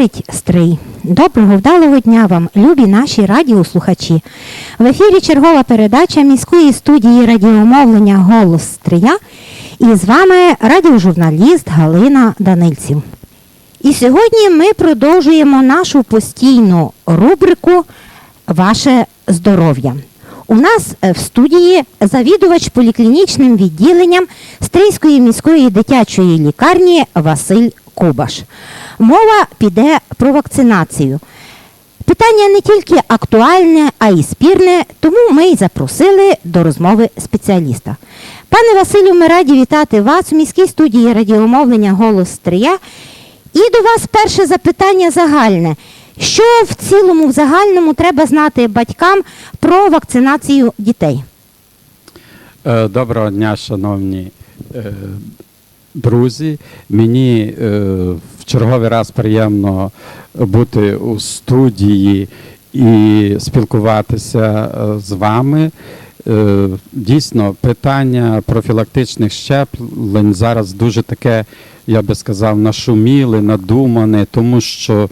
говорить Стрий. Доброго вдалого дня вам, любі наші радіослухачі. В ефірі чергова передача міської студії радіомовлення Голос Стрия. І з вами радіожурналіст Галина Данильців. І сьогодні ми продовжуємо нашу постійну рубрику Ваше здоров'я. У нас е, в студії завідувач поліклінічним відділенням Стрийської міської дитячої лікарні Василь Кубаш. Мова піде про вакцинацію. Питання не тільки актуальне, а й спірне, тому ми й запросили до розмови спеціаліста. Пане Василю, ми раді вітати вас у міській студії радіомовлення Голос Стрия. І до вас перше запитання загальне. Що в цілому, в загальному треба знати батькам про вакцинацію дітей? Е, Доброго дня, шановні е, друзі. Мені е, в черговий раз приємно бути у студії і спілкуватися е, з вами. Е, Дійсно, питання профілактичних щеплень зараз дуже таке, я би сказав, нашуміле, надумане, тому що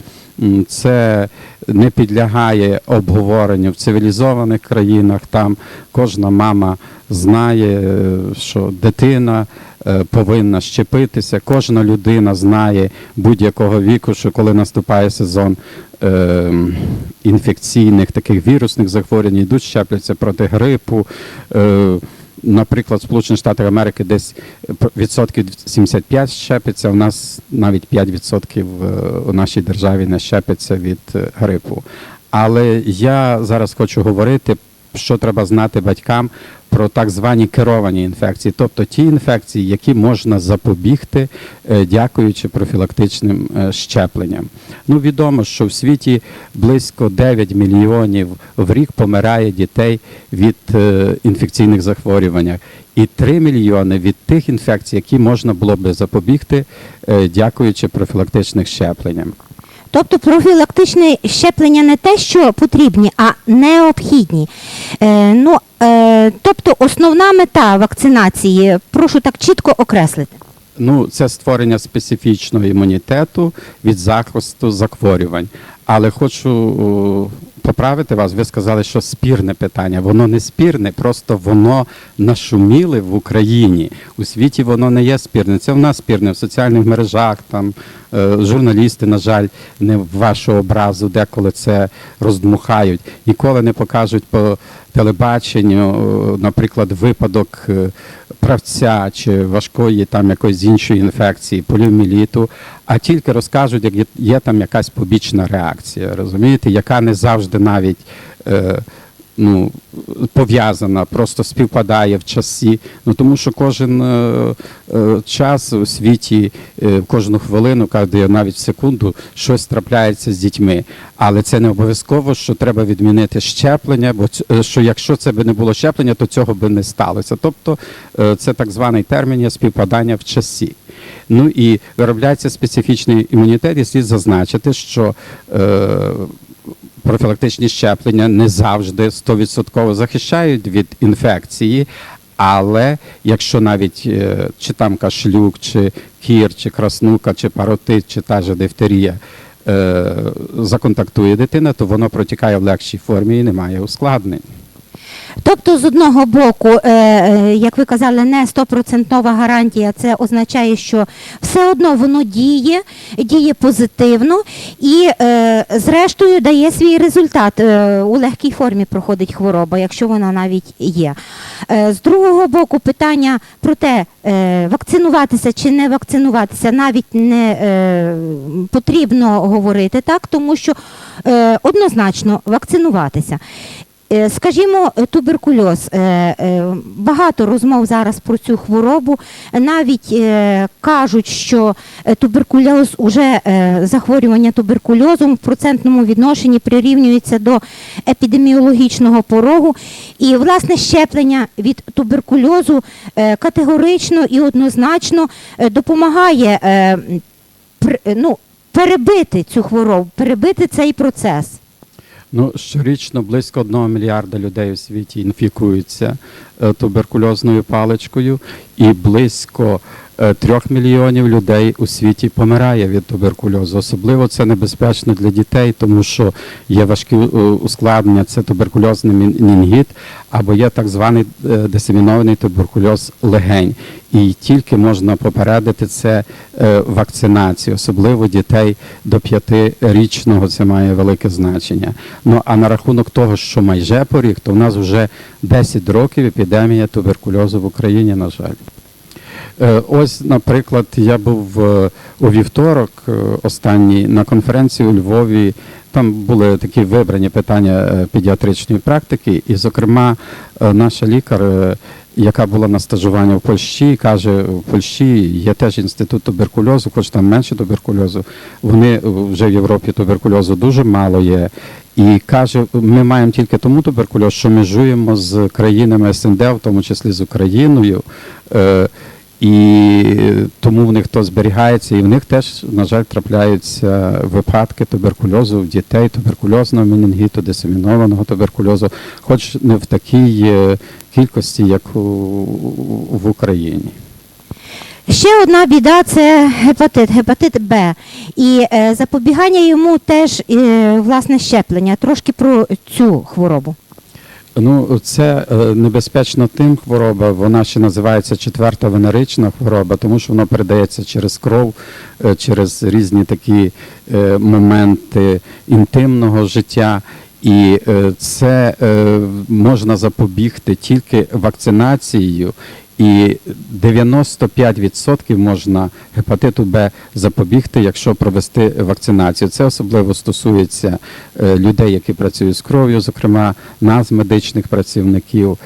це не підлягає обговоренню в цивілізованих країнах. Там кожна мама знає, що дитина повинна щепитися. Кожна людина знає будь-якого віку, що коли наступає сезон е, інфекційних таких вірусних захворювань, йдуть щепляться проти грипу. Е, Наприклад, в Сполучених Штатах Америки десь відсотків 75 щепиться, у нас навіть 5 відсотків е, у нашій державі не щепиться від е, грипу. Але я зараз хочу говорити, що треба знати батькам про так звані керовані інфекції, тобто ті інфекції, які можна запобігти, е, дякуючи профілактичним е, щепленням. Ну, відомо, що в світі близько 9 мільйонів в рік помирає дітей від е, інфекційних захворювань. І 3 мільйони від тих інфекцій, які можна було би запобігти, дякуючи профілактичним щепленням. Тобто профілактичне щеплення не те, що потрібні, а необхідні. Е, ну, е, тобто основна мета вакцинації, прошу так чітко окреслити. Ну, це створення специфічного імунітету від захисту захворювань. Але хочу поправити вас. Ви сказали, що спірне питання. Воно не спірне, просто воно нашуміле в Україні. У світі воно не є спірне. Це в нас спірне в соціальних мережах. Там е, журналісти, на жаль, не в вашу образу, деколи це роздмухають. Ніколи не покажуть по телебаченню, е, наприклад, випадок е, правця чи важкої там якоїсь іншої інфекції, поліоміліту, а тільки розкажуть, як є, там якась побічна реакція, розумієте, яка не завжди навіть. Е, Ну, пов'язана, просто співпадає в часі. Ну тому що кожен е, е, час у світі, е, кожну хвилину, кожну навіть секунду щось трапляється з дітьми. Але це не обов'язково, що треба відмінити щеплення, бо е, що якщо це би не було щеплення, то цього би не сталося. Тобто е, це так званий термін співпадання в часі. Ну і виробляється специфічний імунітет, і слід зазначити, що е, профілактичні щеплення не завжди 100% захищають від інфекції. Але якщо навіть е, чи там кашлюк, чи кір, чи краснука, чи паротит, чи та же дифтерія е, законтактує дитина, то воно протікає в легшій формі і немає ускладнень. Тобто, з одного боку, е, е, як ви казали, не стопроцентова гарантія, це означає, що все одно воно діє, діє позитивно і, е, зрештою, дає свій результат. У легкій формі проходить хвороба, якщо вона навіть є. З другого боку, питання про те, вакцинуватися чи не вакцинуватися, навіть не потрібно говорити так, тому що однозначно вакцинуватися. Е, Скажімо, туберкульоз. Е, е, Багато розмов зараз про цю хворобу. Навіть кажуть, що туберкульоз уже захворювання туберкульозом в процентному відношенні прирівнюється до епідеміологічного порогу. І власне щеплення від туберкульозу категорично і однозначно допомагає ну, перебити цю хворобу, перебити цей процес. Ну, щорічно близько 1 мільярда людей у світі інфікуються е, туберкульозною паличкою, і близько трьох мільйонів людей у світі помирає від туберкульозу. Особливо це небезпечно для дітей, тому що є важкі е, ускладнення, це туберкульозний мін- мінгіт, або є так званий е, дисемінований туберкульоз легень. І тільки можна попередити це е, вакцинацією, особливо дітей до п'ятирічного це має велике значення. Ну а на рахунок того, що майже поріг, то в нас вже 10 років епідемія туберкульозу в Україні, на жаль. Е, Ось, наприклад, я був е, у вівторок е, останній на конференції у Львові. Там були такі вибрані питання педіатричної практики, і, зокрема, наша лікар, яка була на стажуванні в Польщі, каже, в Польщі є теж інститут туберкульозу, хоч там менше туберкульозу. Вони вже в Європі туберкульозу дуже мало є. І каже, ми маємо тільки тому туберкульоз, що межуємо з країнами СНД, в тому числі з Україною. І тому в них то зберігається, і в них теж, на жаль, трапляються випадки туберкульозу в дітей, туберкульозного менінгіту, дисемінованого туберкульозу, хоч не в такій е, кількості, як у, в Україні. Ще одна біда це гепатит, гепатит Б. І е, запобігання йому теж е, власне щеплення. Трошки про цю хворобу. Ну, це е, небезпечно тим хвороба. Вона ще називається четверта венерична хвороба, тому що воно передається через кров, е, через різні такі е, моменти інтимного життя. І це можна запобігти тільки вакцинацією. І 95% можна гепатиту Б запобігти, якщо провести вакцинацію. Це особливо стосується е, людей, які працюють з кров'ю, зокрема нас, медичних працівників.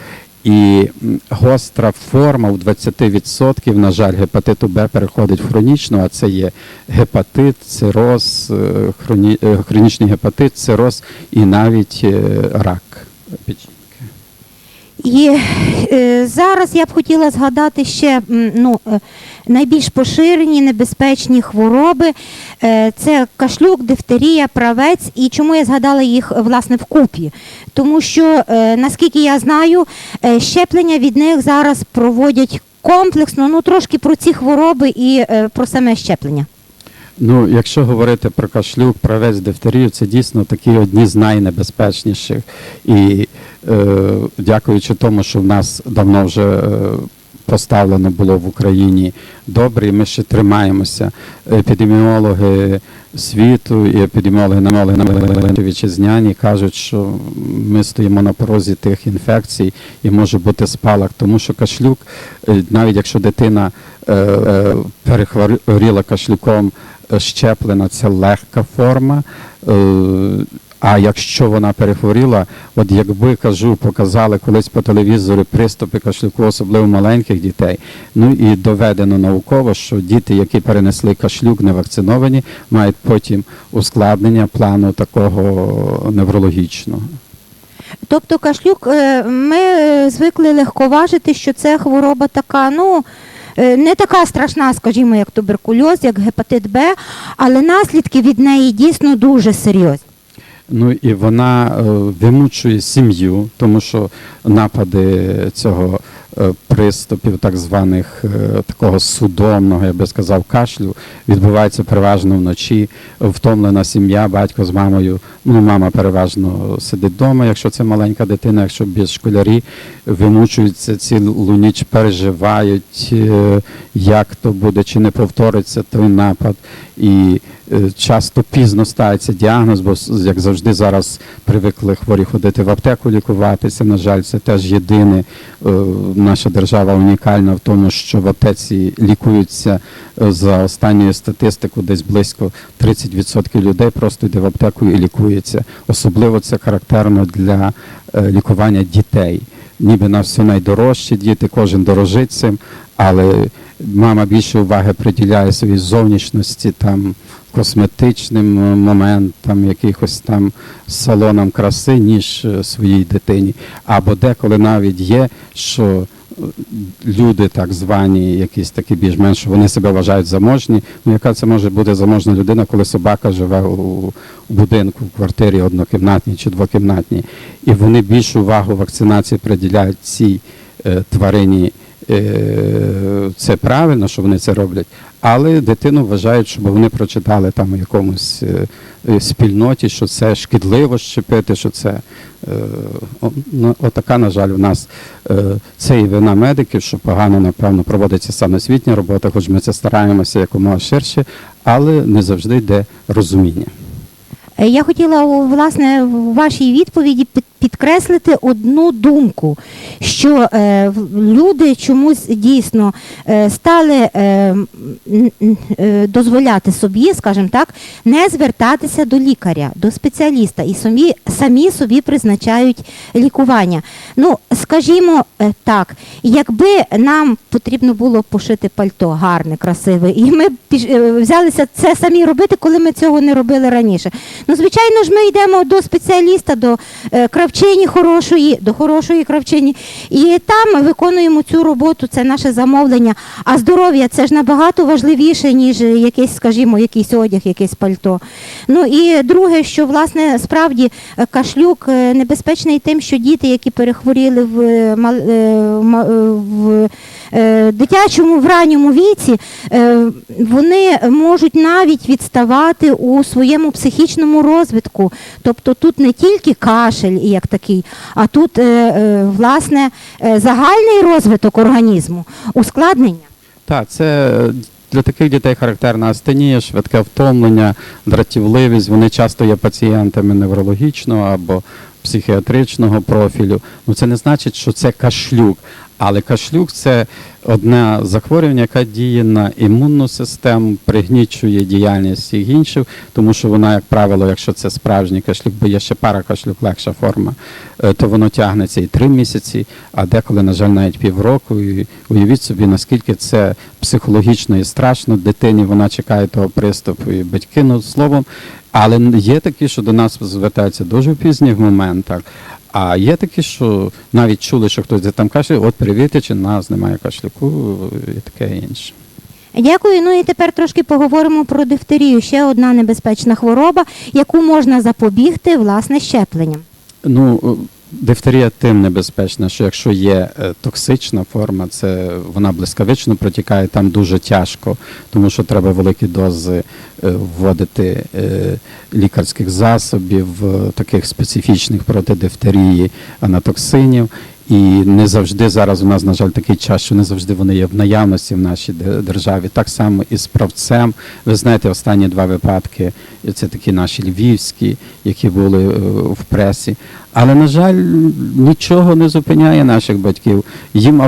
І гостра форма у 20%, на жаль, гепатиту Б переходить в хронічну, а це є гепатит, цироз, е, хроні, е, хронічний гепатит, цироз і навіть рак печінки. І е, зараз я б хотіла згадати ще ну, е, найбільш поширені небезпечні хвороби. Е, це кашлюк, дифтерія, правець. І чому я згадала їх власне вкупі? Тому що, е, наскільки я знаю, е, щеплення від них зараз проводять комплексно. Ну трошки про ці хвороби і е, про саме щеплення. Ну, якщо говорити про кашлюк, правець, дифтерію, це дійсно такі одні з найнебезпечніших. І е, дякуючи тому, що в нас давно вже е, поставлено було в Україні добре, і ми ще тримаємося. Епідеміологи світу і епідеміологи намоги вітчизняні кажуть, що ми стоїмо на порозі тих інфекцій і може бути спалах, тому що кашлюк, е, навіть якщо дитина перехворіла кашлюком, е, щеплена це легка форма. е, А якщо вона перехворіла, от якби кажу, показали колись по телевізору приступи кашлюку, особливо маленьких дітей. Ну і доведено науково, що діти, які перенесли кашлюк, не вакциновані, мають потім ускладнення плану такого неврологічного. Тобто кашлюк, е, ми е, звикли легковажити, що це хвороба така, ну. Е, Не така страшна, скажімо, як туберкульоз, як гепатит Б, але наслідки від неї дійсно дуже серйозні. Ну і вона е, вимучує сім'ю, тому що напади цього приступів, так званих е, такого судомного, я би сказав, кашлю, відбуваються переважно вночі. Втомлена сім'я, батько з мамою. Ну, мама переважно сидить вдома, якщо це маленька дитина, якщо без школярі, вимучуються цілу ніч, переживають, е, як то буде, чи не повториться той напад. І е, часто пізно ставиться діагноз, бо як завжди зараз привикли хворі ходити в аптеку лікуватися. На жаль, це теж єдине. Наша держава унікальна в тому, що в аптеці лікуються е, за останньою статистикою, десь близько 30% людей просто йде в аптеку і лікується. Особливо це характерно для е, лікування дітей. Ніби на все найдорожче діти, кожен дорожить цим, але мама більше уваги приділяє своїй зовнішності, там косметичним е, моментам, якихось там салонам краси, ніж е, своїй дитині. Або деколи навіть є, що е, люди, так звані, якісь такі більш-менш, вони себе вважають заможні. Ну, яка це може бути заможна людина, коли собака живе у, будинку, в квартирі однокімнатній чи двокімнатній, і вони більшу увагу вакцинації приділяють цій тварині це правильно, що вони це роблять, але дитину вважають, щоб вони прочитали там у якомусь е, е, спільноті, що це шкідливо щепити, що це е, отака, на жаль, у нас е, це і вина медиків, що погано, напевно, проводиться саме освітня робота, хоч ми це стараємося якомога ширше, але не завжди йде розуміння. Е, Я хотіла власне в вашій відповіді підкреслити одну думку, що е, люди чомусь дійсно е, стали е, е, дозволяти собі, скажімо так, не звертатися до лікаря, до спеціаліста і самі, самі собі призначають лікування. Ну, скажімо е, так, якби нам потрібно було пошити пальто гарне, красиве, і ми піш- е, взялися це самі робити, коли ми цього не робили раніше. Ну, звичайно ж, ми йдемо до спеціаліста, до е, кравчині хорошої, до хорошої кравчині, і там ми виконуємо цю роботу, це наше замовлення. А здоров'я це ж набагато важливіше, ніж якийсь, скажімо, якийсь одяг, якесь пальто. Ну і друге, що власне справді е, кашлюк е, небезпечний тим, що діти, які перехворіли в, е, в дитячому в ранньому віці, вони можуть навіть відставати у своєму психічному розвитку. Тобто тут не тільки кашель як такий, а тут е, е, власне е, загальний розвиток організму, ускладнення. Так, це для таких дітей характерна астенія, швидке втомлення, дратівливість. Вони часто є пацієнтами неврологічного або психіатричного профілю. Ну це не значить, що це кашлюк. Але кашлюк це одне захворювання, яке діє на імунну систему, пригнічує діяльність всіх інших, тому що вона, як правило, якщо це справжній кашлюк, бо є ще пара кашлюк, легша форма, е, то воно тягнеться і три місяці, а деколи, на жаль, навіть півроку. І уявіть собі, наскільки це психологічно і страшно. Дитині вона чекає того приступу, і батьки, ну словом. Але є такі, що до нас звертаються дуже в пізніх моментах. А є такі, що навіть чули, що хтось там каже, от перевірте, чи нас немає кашляку і таке інше. Дякую. Ну і тепер трошки поговоримо про дифтерію. Ще одна небезпечна хвороба, яку можна запобігти власне щепленням. Ну, дифтерія тим небезпечна, що якщо є е, токсична форма, це вона блискавично протікає там дуже тяжко, тому що треба великі дози е, вводити е, лікарських засобів, таких специфічних проти дифтерії, анатоксинів. І не завжди зараз у нас, на жаль, такий час, що не завжди вони є в наявності в нашій державі. Так само і з правцем. Ви знаєте, останні два випадки це такі наші львівські, які були е, в пресі. Але, на жаль, нічого не зупиняє наших батьків. Їм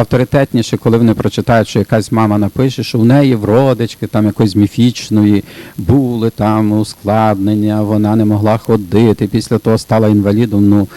авторитетніше, коли вони прочитають, що якась мама напише, що в неї в родички там якоїсь міфічної були там ускладнення, вона не могла ходити, після того стала інвалідом. Ну,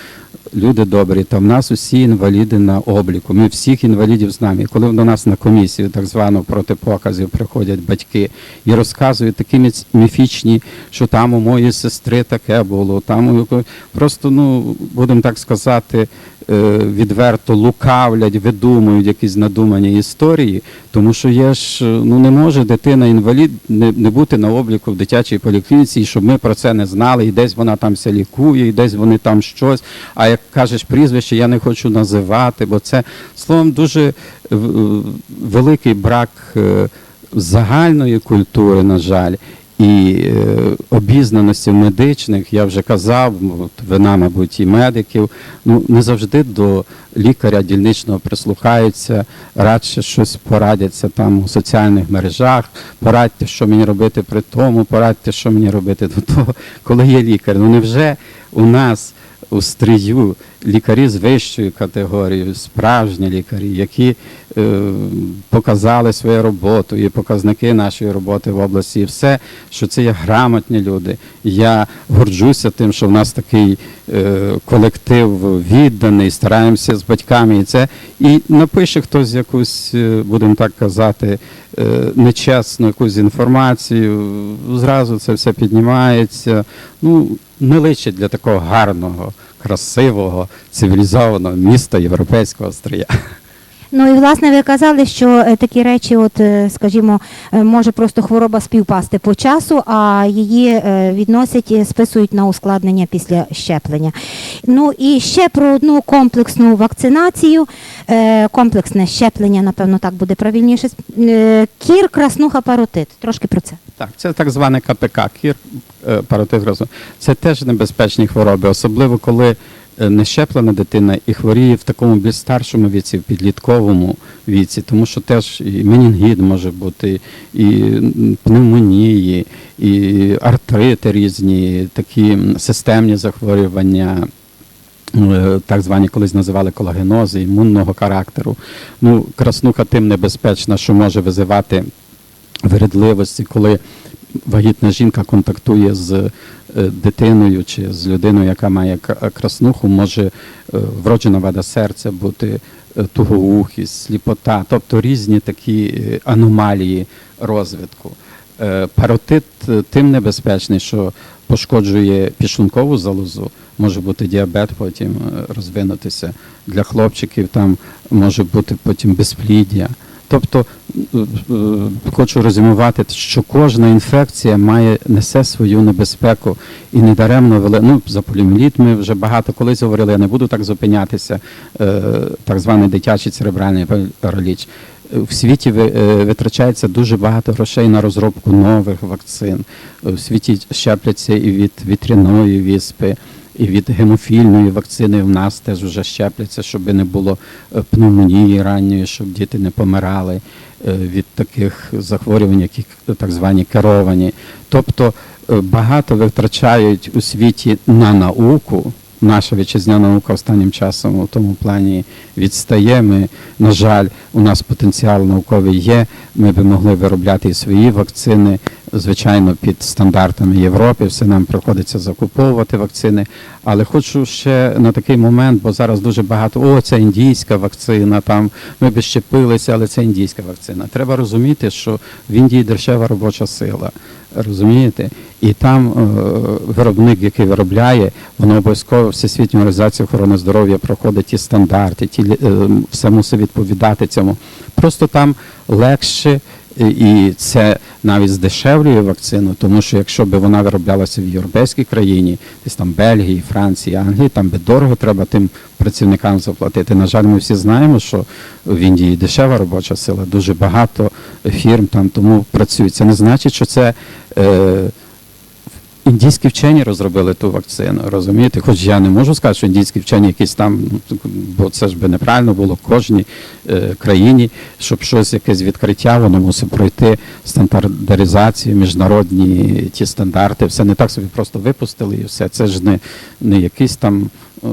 люди добрі, то в нас усі інваліди на обліку. Ми всіх інвалідів знаємо. І коли до нас на комісію, так звану проти показів, приходять батьки і розказують такі міфічні, що там у моєї сестри таке було, там у просто, ну будемо так сказати. е, Відверто лукавлять, видумують якісь надумані історії, тому що є ж е, ну не може дитина інвалід не, не бути на обліку в дитячій поліклініці, і щоб ми про це не знали, і десь вона там ся лікує, і десь вони там щось. А як кажеш прізвище, я не хочу називати, бо це словом дуже е, е, великий брак загальної культури, на жаль. І е, обізнаності медичних, я вже казав, вина, мабуть, і медиків, ну не завжди до лікаря дільничного прислухаються, радше щось порадяться там у соціальних мережах, порадьте, що мені робити при тому, порадьте, що мені робити до того, коли є лікар. Ну невже у нас у стрію лікарі з вищою категорією, справжні лікарі, які показали свою роботу і показники нашої роботи в області, і все, що це є грамотні люди. Я горджуся тим, що в нас такий е, колектив відданий, стараємося з батьками і це. І напише хтось якусь, е, будемо так казати, е, нечесну якусь інформацію, зразу це все піднімається. Ну, не личить для такого гарного, красивого, цивілізованого міста європейського стрия. Ну і власне ви казали, що е, такі речі, от е, скажімо, е, може просто хвороба співпасти по часу, а її відносять, списують на ускладнення після щеплення. Ну і ще про одну комплексну вакцинацію, комплексне щеплення, напевно, так буде правильніше. Кір, краснуха, паротит. Трошки про це. Так, це так зване КПК, кір паротит грозу. Це теж небезпечні хвороби, особливо коли е, не щеплена дитина і хворіє в такому більш старшому віці, в підлітковому віці, тому що теж і менінгіт може бути, і пневмонії, і артрити різні, такі системні захворювання. е, Так звані колись називали колагенози імунного характеру. Ну, краснуха тим небезпечна, що може визивати вередливості, коли вагітна жінка контактує з е, дитиною чи з людиною, яка має к- краснуху, може е, вроджена вада серця бути е, тугоухість, сліпота, тобто різні такі е, аномалії розвитку. Е, Паротит е, тим небезпечний, що пошкоджує підшлункову залозу, може бути діабет потім е, розвинутися. Для хлопчиків там може бути потім безпліддя. Тобто е, е, хочу резюмувати, що кожна інфекція має несе свою небезпеку і недаремно вели... ну, за поліоміеліт ми вже багато колись говорили, я не буду так зупинятися, е, так званий дитячий церебральний параліч. В світі ви- витрачається дуже багато грошей на розробку нових вакцин. В світі щепляться і від вітряної віспи, і від гемофільної вакцини в нас теж вже щепляться, щоб не було е, пневмонії ранньої, щоб діти не помирали е, від таких захворювань, які так звані керовані. Тобто е, багато витрачають у світі на науку. Наша вітчизняна наука останнім часом у тому плані відстає. Ми, на жаль, у нас потенціал науковий є. Ми би могли виробляти і свої вакцини, звичайно, під стандартами Європи. Все нам приходиться закуповувати вакцини. Але хочу ще на такий момент, бо зараз дуже багато о, це індійська вакцина. Там ми би щепилися, але це індійська вакцина. Треба розуміти, що в Індії дешева робоча сила. Розумієте? І там е, виробник, який виробляє, воно обов'язково Всесвітня організація охорони здоров'я проходить ті стандарти, ті е, все мусить відповідати цьому. Просто там легше. І це навіть здешевлює вакцину, тому що якщо б вона вироблялася в європейській країні, десь там Бельгії, Франції, Англії, там би дорого треба тим працівникам заплатити. На жаль, ми всі знаємо, що в Індії дешева робоча сила, дуже багато фірм там тому працюють. Це не значить, що це. Е, Індійські вчені розробили ту вакцину, розумієте? Хоч я не можу сказати, що індійські вчені якісь там, ну, бо це ж би неправильно було в кожній е, країні, щоб щось якесь відкриття, воно мусить пройти стандартизацію, міжнародні ті стандарти. Все не так собі просто випустили і все. Це ж не, не якийсь там е,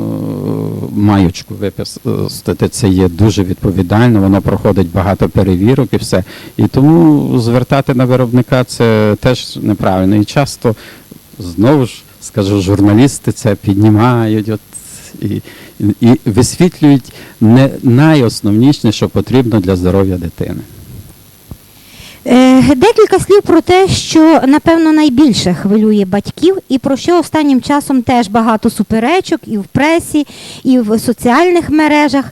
маючку випустити. Це є дуже відповідально, воно проходить багато перевірок і все. І тому звертати на виробника це теж неправильно. І часто знову ж скажу, журналісти це піднімають от, і, і, висвітлюють не найосновніше, що потрібно для здоров'я дитини. Е, Декілька слів про те, що напевно найбільше хвилює батьків, і про що останнім часом теж багато суперечок і в пресі, і в соціальних мережах.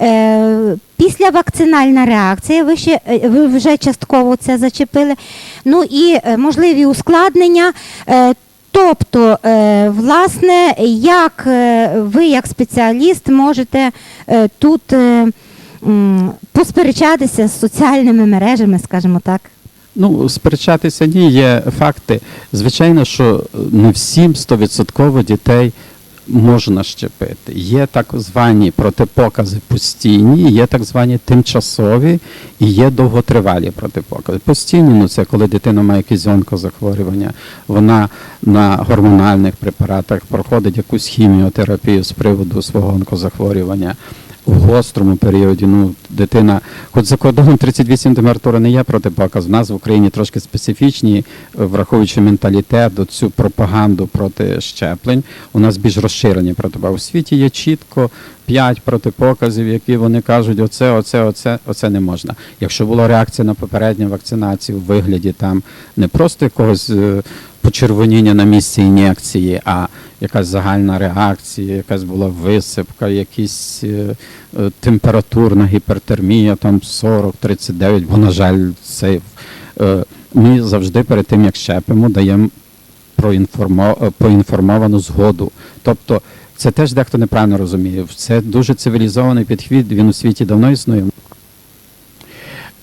Е, Післявакцинальна реакція, ви, ще, е, ви вже частково це зачепили. Ну і можливі ускладнення. Тобто, е, власне, як е, ви, як спеціаліст, можете е, тут посперечатися з соціальними мережами, скажімо так. Ну, сперечатися ні, є факти. Звичайно, що не всім стовідсотково дітей можна щепити. Є так звані протипокази постійні, є так звані тимчасові і є довготривалі протипокази. Постійні, ну це коли дитина має якісь онкозахворювання, вона на гормональних препаратах проходить якусь хіміотерапію з приводу свого онкозахворювання. В гострому періоді, ну, дитина, хоч за кордоном 38 температура не є протипоказ, в нас в Україні трошки специфічні, е, враховуючи менталітет, цю пропаганду проти щеплень, у нас більш розширені протипокази. У світі є чітко 5 протипоказів, які вони кажуть, оце, оце, оце, оце не можна. Якщо була реакція на попередню вакцинацію в вигляді там не просто якогось е, почервоніння на місці ін'єкції, а якась загальна реакція, якась була висипка, якісь е, температурна гіпертермія, там 40-39, бо, на жаль, це е, ми завжди перед тим, як щепимо, даємо е, поінформовану згоду. Тобто це теж дехто неправильно розуміє. Це дуже цивілізований підхід, він у світі давно існує.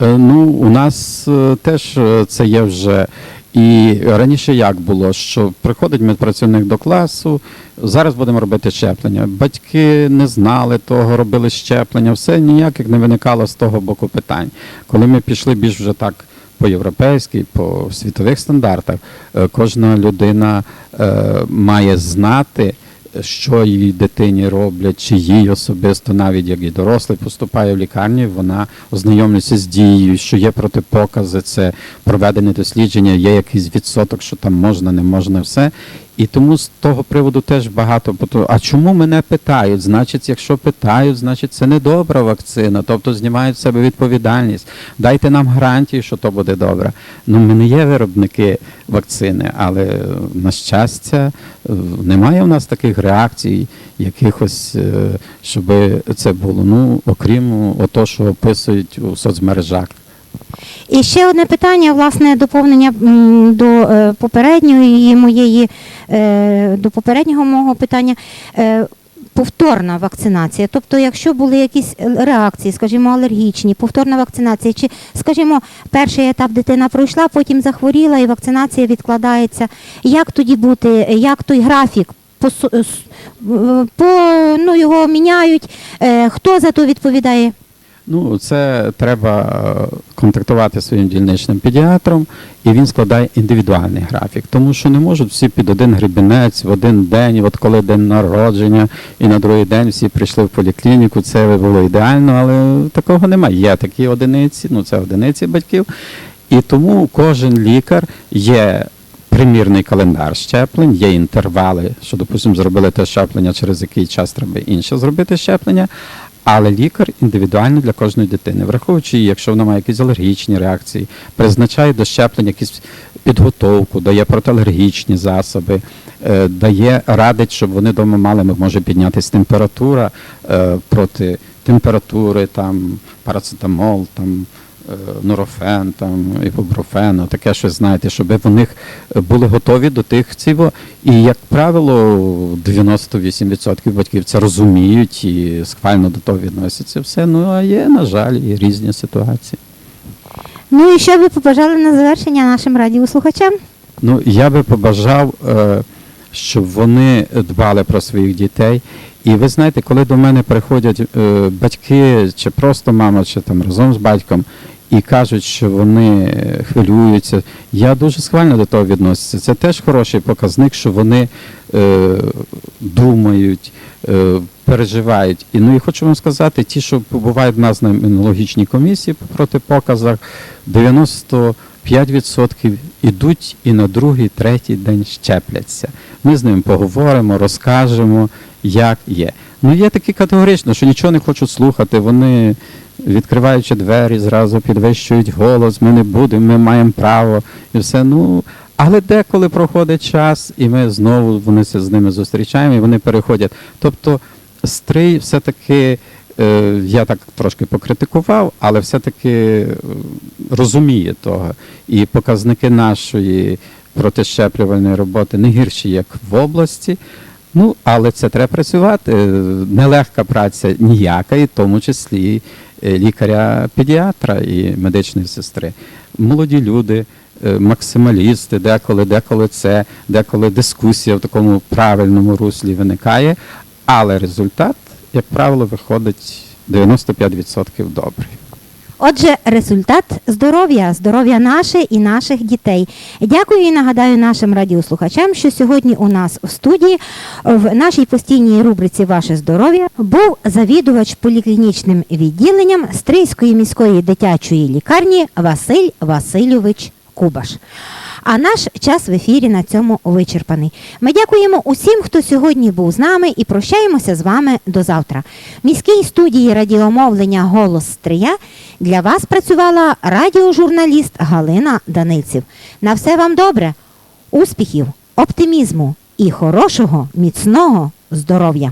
Е, Ну, у нас теж це є вже. І раніше як було, що приходить медпрацівник до класу, зараз будемо робити щеплення. Батьки не знали того, робили щеплення, все ніяких не виникало з того боку питань. Коли ми пішли більш вже так по європейській, по світових стандартах, е, кожна людина е, має знати, що її дитині роблять, чи їй особисто, навіть як і дорослий поступає в лікарні, вона ознайомлюється з дією, що є протипокази, це проведені дослідження, є якийсь відсоток, що там можна, не можна, все. І тому з того приводу теж багато. А чому мене питають? Значить, якщо питають, значить це не добра вакцина, тобто знімають з себе відповідальність. Дайте нам гарантії, що то буде добре. Ну, ми не є виробники вакцини, але е, на щастя, е, немає у нас таких реакцій, якихось, е, щоб це було. Ну, окрім ото, що описують у соцмережах. І ще одне питання, власне, доповнення до е, попередньої моєї е, до попереднього мого питання. Е, Повторна вакцинація, тобто, якщо були якісь реакції, скажімо, алергічні, повторна вакцинація, чи, скажімо, перший етап дитина пройшла, потім захворіла і вакцинація відкладається. Як тоді бути, як той графік? По, по ну, його міняють, хто за то відповідає? Ну, це треба е, контактувати своїм дільничним педіатром, і він складає індивідуальний графік, тому що не можуть всі під один гребінець в один день, от коли день народження, і на другий день всі прийшли в поліклініку. Це було ідеально, але такого немає. Є такі одиниці, ну це одиниці батьків. І тому кожен лікар є. Примірний календар щеплень, є інтервали, що, допустимо, зробили те щеплення, через який час треба інше зробити щеплення. Але лікар індивідуально для кожної дитини, враховуючи, її, якщо вона має якісь алергічні реакції, призначає до щеплення якісь підготовку, дає протиалергічні засоби, е, дає радить, щоб вони вдома мали, може піднятися температура е, проти температури, там парацетамол, там нурофен, там іпобруфен, таке щось знаєте, щоб вони були готові до тих цього. І, як правило, 98% батьків це розуміють і схвально до того відносяться. Все. Ну а є, на жаль, і різні ситуації. Ну і що ви побажали на завершення нашим радіослухачам? Ну, я би побажав, е, щоб вони дбали про своїх дітей. І ви знаєте, коли до мене приходять е, батьки, чи просто мама, чи там разом з батьком, і кажуть, що вони хвилюються, я дуже схвально до того відноситься. Це теж хороший показник, що вони е, думають, е, переживають. І ну і хочу вам сказати, ті, що побувають в нас на імунологічній комісії по протипоказах, 95% ідуть і на другий, третій день щепляться. Ми з ними поговоримо, розкажемо, як є. Ну є такі категорично, що нічого не хочуть слухати. Вони, відкриваючи двері, зразу підвищують голос, ми не будемо, ми маємо право і все. Ну, але деколи проходить час, і ми знову вони з ними зустрічаємо, і вони переходять. Тобто стрий все-таки, е, я так трошки покритикував, але все-таки е, розуміє того. І показники нашої протищеплювальної роботи не гірші, як в області. Ну, але це треба працювати. Нелегка праця ніяка, і в тому числі е, лікаря-педіатра і медичної сестри. Молоді люди, е, максималісти, деколи, деколи це, деколи дискусія в такому правильному руслі виникає, але результат, як правило, виходить 95% добрий. Отже, результат здоров'я, здоров'я наше і наших дітей. Дякую і нагадаю нашим радіослухачам, що сьогодні у нас в студії в нашій постійній рубриці Ваше здоров'я був завідувач поліклінічним відділенням Стрийської міської дитячої лікарні Василь Васильович Кубаш. А наш час в ефірі на цьому вичерпаний. Ми дякуємо усім, хто сьогодні був з нами, і прощаємося з вами до завтра. В міській студії радіомовлення Голос Стрия для вас працювала радіожурналіст Галина Данильців. На все вам добре. Успіхів, оптимізму і хорошого, міцного здоров'я!